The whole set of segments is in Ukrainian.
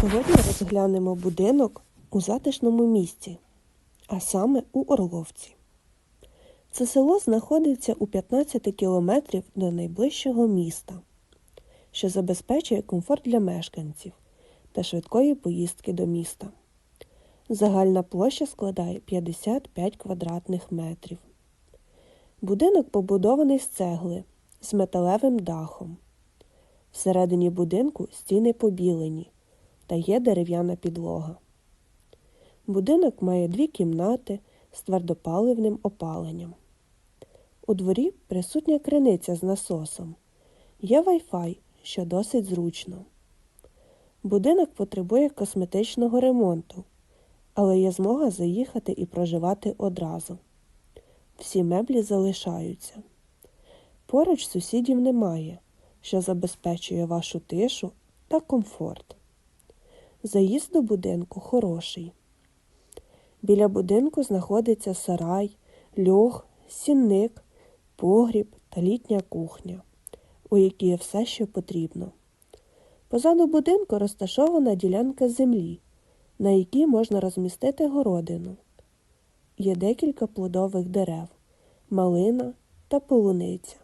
Сьогодні розглянемо будинок у затишному місці, а саме у Орловці. Це село знаходиться у 15 кілометрів до найближчого міста, що забезпечує комфорт для мешканців та швидкої поїздки до міста. Загальна площа складає 55 квадратних метрів. Будинок побудований з цегли з металевим дахом. Всередині будинку стіни побілені та є дерев'яна підлога. Будинок має дві кімнати з твердопаливним опаленням. У дворі присутня криниця з насосом. Є Wi-Fi, що досить зручно. Будинок потребує косметичного ремонту, але є змога заїхати і проживати одразу. Всі меблі залишаються. Поруч сусідів немає, що забезпечує вашу тишу та комфорт. Заїзд до будинку хороший. Біля будинку знаходиться сарай, льох, сінник, погріб та літня кухня, у якій є все, що потрібно. Позаду будинку розташована ділянка землі, на якій можна розмістити городину. Є декілька плодових дерев, малина та полуниця.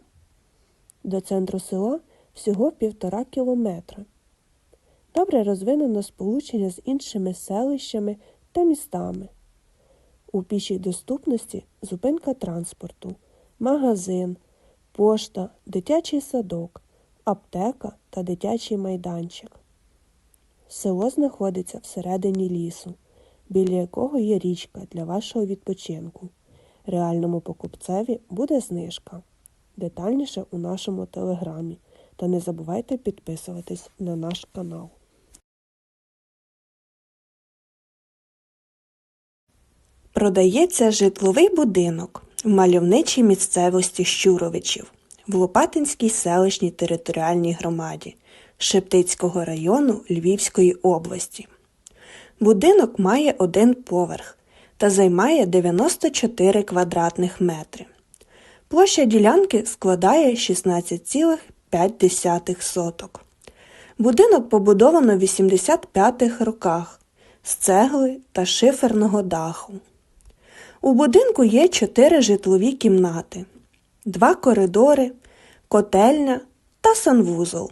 До центру села всього півтора кілометра. Добре розвинено сполучення з іншими селищами та містами. У пішій доступності зупинка транспорту, магазин, пошта, дитячий садок, аптека та дитячий майданчик. Село знаходиться всередині лісу, біля якого є річка для вашого відпочинку. Реальному покупцеві буде знижка. Детальніше у нашому телеграмі. Та не забувайте підписуватись на наш канал. Продається житловий будинок в мальовничій місцевості Щуровичів в Лопатинській селищній територіальній громаді Шептицького району Львівської області. Будинок має один поверх та займає 94 квадратних метри. Площа ділянки складає 16,5 соток. Будинок побудовано в 85-х роках з цегли та шиферного даху. У будинку є чотири житлові кімнати, два коридори, котельня та санвузол.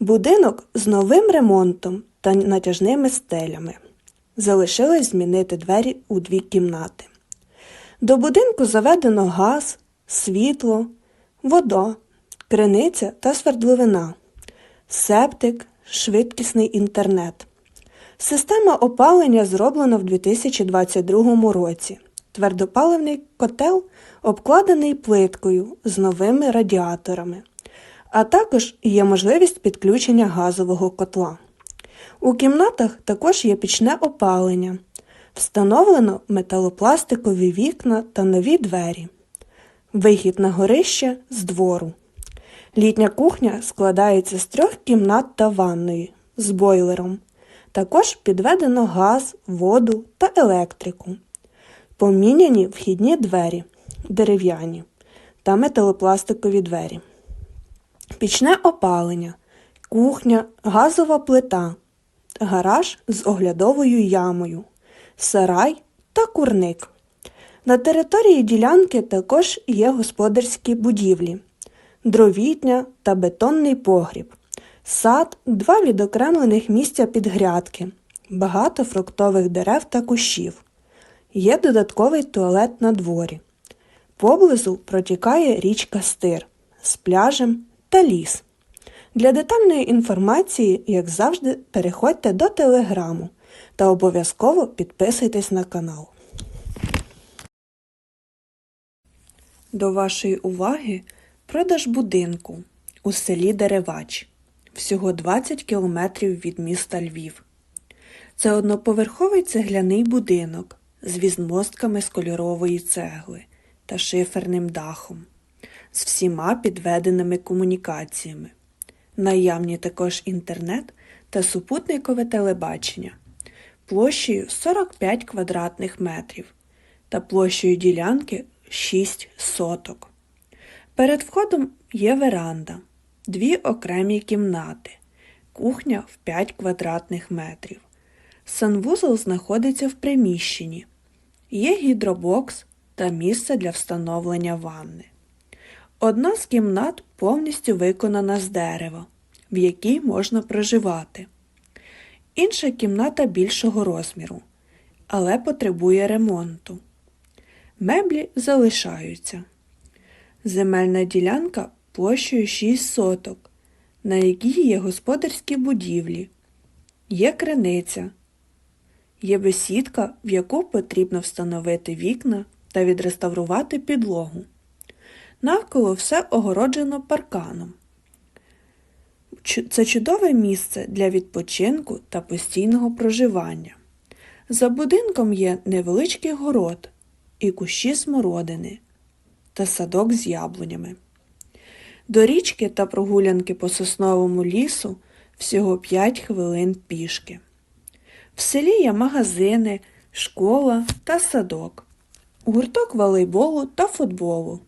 Будинок з новим ремонтом та натяжними стелями. Залишилось змінити двері у дві кімнати. До будинку заведено газ, світло, вода, криниця та свердловина, септик, швидкісний інтернет. Система опалення зроблена в 2022 році. Твердопаливний котел обкладений плиткою з новими радіаторами, а також є можливість підключення газового котла. У кімнатах також є пічне опалення. Встановлено металопластикові вікна та нові двері. Вихід на горище з двору. Літня кухня складається з трьох кімнат та ванної з бойлером. Також підведено газ, воду та електрику. Поміняні вхідні двері дерев'яні та металопластикові двері. Пічне опалення, кухня, газова плита, гараж з оглядовою ямою, сарай та курник. На території ділянки також є господарські будівлі, дровітня та бетонний погріб, сад, два відокремлених місця під грядки, багато фруктових дерев та кущів. Є додатковий туалет на дворі. Поблизу протікає річка Стир з пляжем та ліс. Для детальної інформації, як завжди, переходьте до телеграму та обов'язково підписуйтесь на канал. До вашої уваги продаж будинку у селі Деревач, всього 20 кілометрів від міста Львів. Це одноповерховий цегляний будинок з візмостками з кольорової цегли та шиферним дахом, з всіма підведеними комунікаціями. Наявні також інтернет та супутникове телебачення площею 45 квадратних метрів та площею ділянки 6 соток. Перед входом є веранда, дві окремі кімнати, кухня в 5 квадратних метрів. Санвузол знаходиться в приміщенні. Є гідробокс та місце для встановлення ванни. Одна з кімнат повністю виконана з дерева, в якій можна проживати. Інша кімната більшого розміру, але потребує ремонту. Меблі залишаються. Земельна ділянка площею 6 соток, на якій є господарські будівлі, є криниця, є бесідка, в яку потрібно встановити вікна та відреставрувати підлогу. Навколо все огороджено парканом. Це чудове місце для відпочинку та постійного проживання. За будинком є невеличкий город і кущі смородини та садок з яблунями. До річки та прогулянки по сосновому лісу всього 5 хвилин пішки. В селі є магазини, школа та садок, гурток волейболу та футболу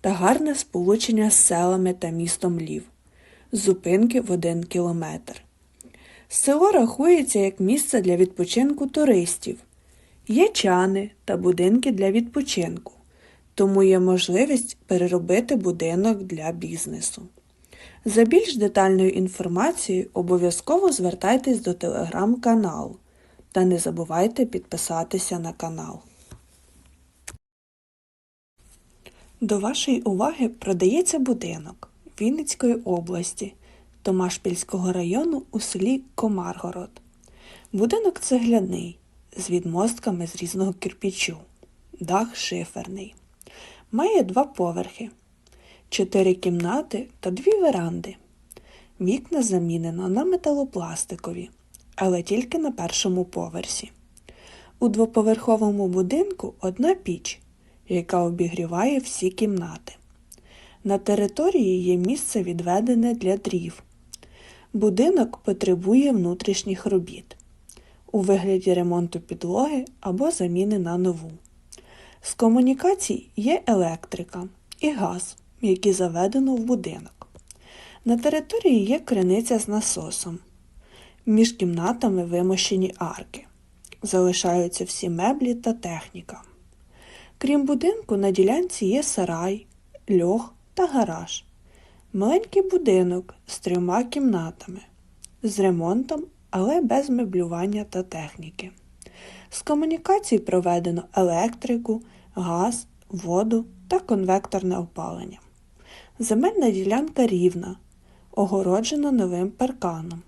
та гарне сполучення з селами та містом Лів, зупинки в один кілометр. Село рахується як місце для відпочинку туристів. Є чани та будинки для відпочинку, тому є можливість переробити будинок для бізнесу. За більш детальною інформацією обов'язково звертайтесь до телеграм-каналу та не забувайте підписатися на канал. До вашої уваги продається будинок Вінницької області Томашпільського району у селі Комаргород. Будинок цегляний з відмостками з різного кирпічу, дах шиферний. Має два поверхи, чотири кімнати та дві веранди. Вікна замінено на металопластикові, але тільки на першому поверсі. У двоповерховому будинку одна піч, яка обігріває всі кімнати. На території є місце відведене для дрів. Будинок потребує внутрішніх робіт у вигляді ремонту підлоги або заміни на нову. З комунікацій є електрика і газ, які заведено в будинок. На території є криниця з насосом. Між кімнатами вимощені арки. Залишаються всі меблі та техніка. Крім будинку, на ділянці є сарай, льох та гараж. Маленький будинок з трьома кімнатами, з ремонтом, але без меблювання та техніки. З комунікацій проведено електрику, газ, воду та конвекторне опалення. Земельна ділянка рівна, огороджена новим парканом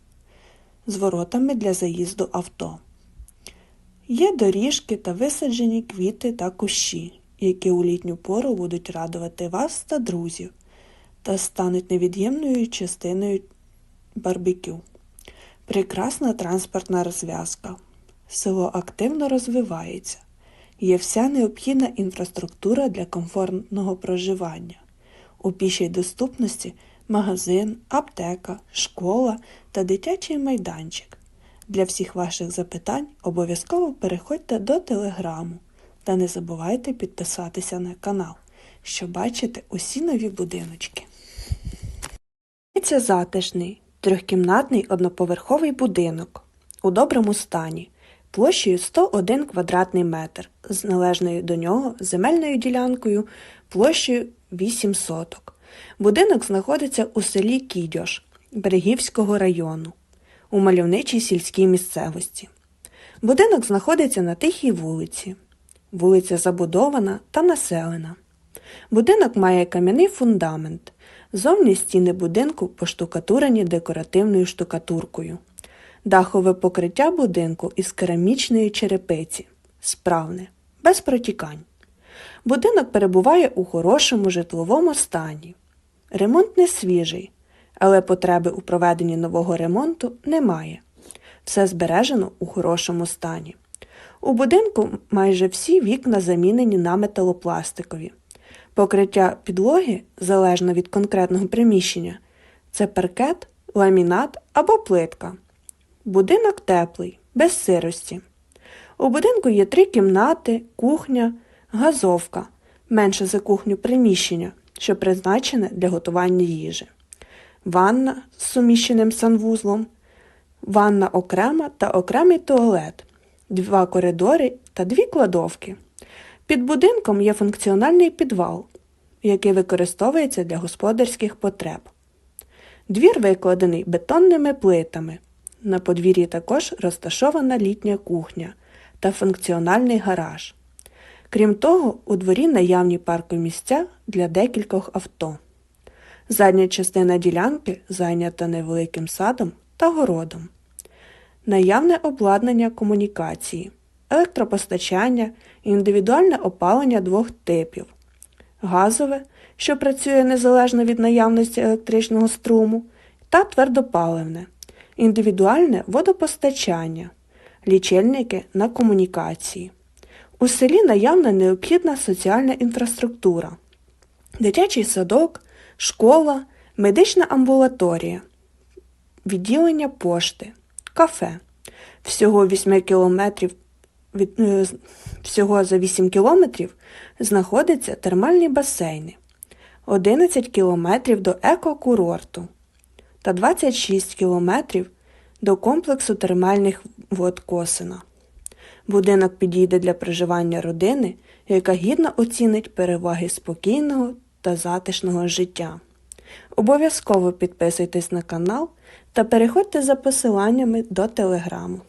з воротами для заїзду авто. Є доріжки та висаджені квіти та кущі, які у літню пору будуть радувати вас та друзів та стануть невід'ємною частиною барбекю. Прекрасна транспортна розв'язка. Село активно розвивається. Є вся необхідна інфраструктура для комфортного проживання. У пішій доступності магазин, аптека, школа та дитячий майданчик. Для всіх ваших запитань обов'язково переходьте до телеграму та не забувайте підписатися на канал, щоб бачити усі нові будиночки. Це затишний, трьохкімнатний одноповерховий будинок у доброму стані, площею 101 квадратний метр, з належною до нього земельною ділянкою площею 8 соток. Будинок знаходиться у селі Кідьош Берегівського району у мальовничій сільській місцевості. Будинок знаходиться на тихій вулиці. Вулиця забудована та населена. Будинок має кам'яний фундамент. Зовні стіни будинку поштукатурені декоративною штукатуркою. Дахове покриття будинку із керамічної черепиці. Справне, без протікань. Будинок перебуває у хорошому житловому стані. Ремонт не свіжий, але потреби у проведенні нового ремонту немає. Все збережено у хорошому стані. У будинку майже всі вікна замінені на металопластикові. Покриття підлоги, залежно від конкретного приміщення, це паркет, ламінат або плитка. Будинок теплий, без сирості. У будинку є три кімнати, кухня, газовка, менше за кухню приміщення, що призначене для готування їжі. ванна з суміщеним санвузлом, ванна окрема та окремий туалет, два коридори та дві кладовки. Під будинком є функціональний підвал, який використовується для господарських потреб. Двір викладений бетонними плитами. На подвір'ї також розташована літня кухня та функціональний гараж. Крім того, у дворі наявні паркомісця для декількох авто. Задня частина ділянки зайнята невеликим садом та городом. Наявне обладнання комунікації, електропостачання, індивідуальне опалення двох типів, газове, що працює незалежно від наявності електричного струму, та твердопаливне, індивідуальне водопостачання, лічильники на комунікації. У селі наявна необхідна соціальна інфраструктура, дитячий садок, школа, медична амбулаторія, відділення пошти, кафе. Всього 8 кілометрів від, е, всього за 8 кілометрів знаходяться термальні басейни, 11 кілометрів до екокурорту та 26 кілометрів до комплексу термальних вод Косина. Будинок підійде для проживання родини, яка гідно оцінить переваги спокійного та затишного життя. Обов'язково підписуйтесь на канал та переходьте за посиланнями до телеграму.